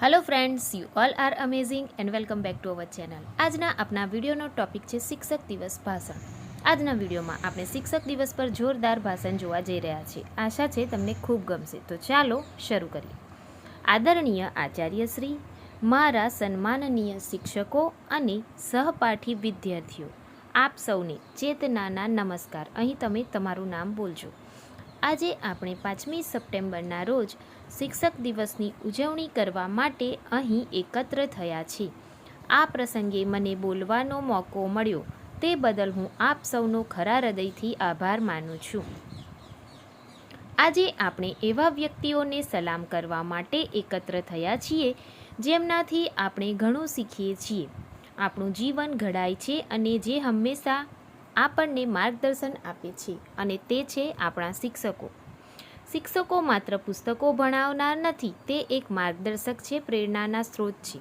Hello friends you all are amazing and welcome back to our channel આજના આપણા વિડીયોનો topic છે શિક્ષક દિવસ ભાષણ. આજના વિડીયોમાં આપણે શિક્ષક દિવસ પર જોરદાર ભાષણ જોવા જઈ રહ્યા છીએ. આશા છે તમને ખૂબ ગમશે. તો ચાલો શરૂ કરીએ. આદરણીય આચાર્યશ્રી મારા સન્માનનીય શિક્ષકો અને સહપાઠી વિદ્યાર્થીઓ, આપ સૌને ચેતનાના નમસ્કાર. અહીં તમે તમારું નામ બોલજો. આજે આપણે પાંચમી સપ્ટેમ્બરના રોજ શિક્ષક દિવસની ઉજવણી કરવા માટે અહીં એકત્ર થયા છીએ. આ પ્રસંગે મને બોલવાનો મોકો મળ્યો. તે બદલ હું આપ સૌનો ખરા હૃદયથી આભાર માનું છું. આજે આપણે એવા વ્યક્તિઓને સલામ કરવા માટે એકત્ર થયા છીએ, જેમનાથી આપણે ઘણું શીખીએ છીએ. આપણું જીવન ઘડાય છે અને જે હંમેશા આપણને માર્ગદર્શન આપે છે અને તે છે આપણા શિક્ષકો. શિક્ષકો માત્ર પુસ્તકો ભણાવનાર નથી, તે એક માર્ગદર્શક છે, પ્રેરણાના સ્ત્રોત છે.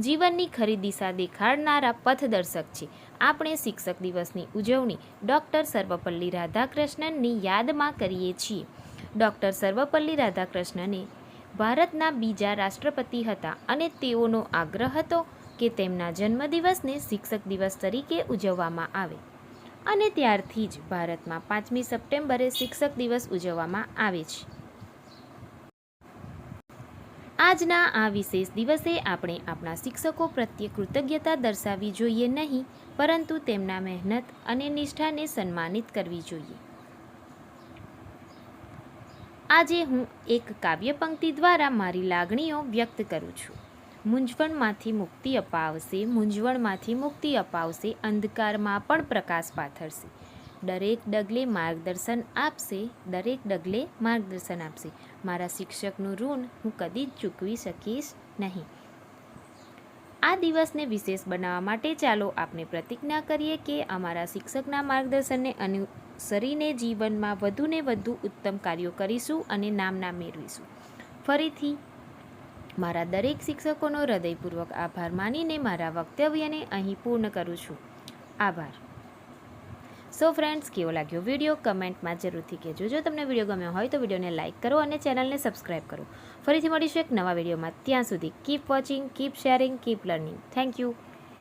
જીવનની ખરી દિશા દેખાડનારા પથદર્શક છે. આપણે શિક્ષક દિવસની ઉજવણી ડૉક્ટર સર્વપલ્લી રાધાકૃષ્ણનની યાદમાં કરીએ છીએ. ડૉક્ટર સર્વપલ્લી રાધાકૃષ્ણને ભારતના બીજા રાષ્ટ્રપતિ હતા અને તેઓનો આગ્રહ હતો કે તેમના જન્મદિવસને શિક્ષક દિવસ તરીકે ઉજવવામાં આવે. અને ત્યારથી જ ભારતમાં પાંચમી સપ્ટેમ્બરે શિક્ષક દિવસ ઉજવવામાં આવે છે. આજના આ વિશેષ દિવસે આપણે આપણા શિક્ષકો પ્રત્યે કૃતજ્ઞતા દર્શાવવી જોઈએ નહીં, પરંતુ તેમના મહેનત અને નિષ્ઠાને સન્માનિત કરવી જોઈએ. આજે હું એક કાવ્ય પંક્તિ દ્વારા મારી લાગણીઓ વ્યક્ત કરું છું. મૂંઝવણમાંથી મુક્તિ અપાવશે મૂંઝવણમાંથી મુક્તિ અપાવશે, અંધકારમાં પણ પ્રકાશ પાથરશે. દરેક ડગલે માર્ગદર્શન આપશે, દરેક ડગલે માર્ગદર્શન આપશે. મારા શિક્ષકનું ઋણ હું કદી જ ચૂકવી શકીશ નહીં. આ દિવસને વિશેષ બનાવવા માટે ચાલો આપણે પ્રતિજ્ઞા કરીએ કે અમારા શિક્ષકના માર્ગદર્શનને અનુસરીને જીવનમાં વધુને વધુ ઉત્તમ કાર્યો કરીશું અને નામના મેળવીશું. ફરીથી મારા દરેક શિક્ષકોનો હૃદયપૂર્વક આભાર માનીને મારા વક્તવ્યને અહીં પૂર્ણ કરું છું. આભાર. સો ફ્રેન્ડ્સ કેવો લાગ્યો વીડિયો કમેન્ટમાં જરૂરથી કહેજો. જો તમને વીડિયો ગમ્યો હોય તો વિડીયોને લાઇક કરો અને ચેનલને સબસ્ક્રાઈબ કરો. ફરીથી મળીશું એક નવા વિડીયોમાં ત્યાં સુધી keep watching keep sharing keep learning thank you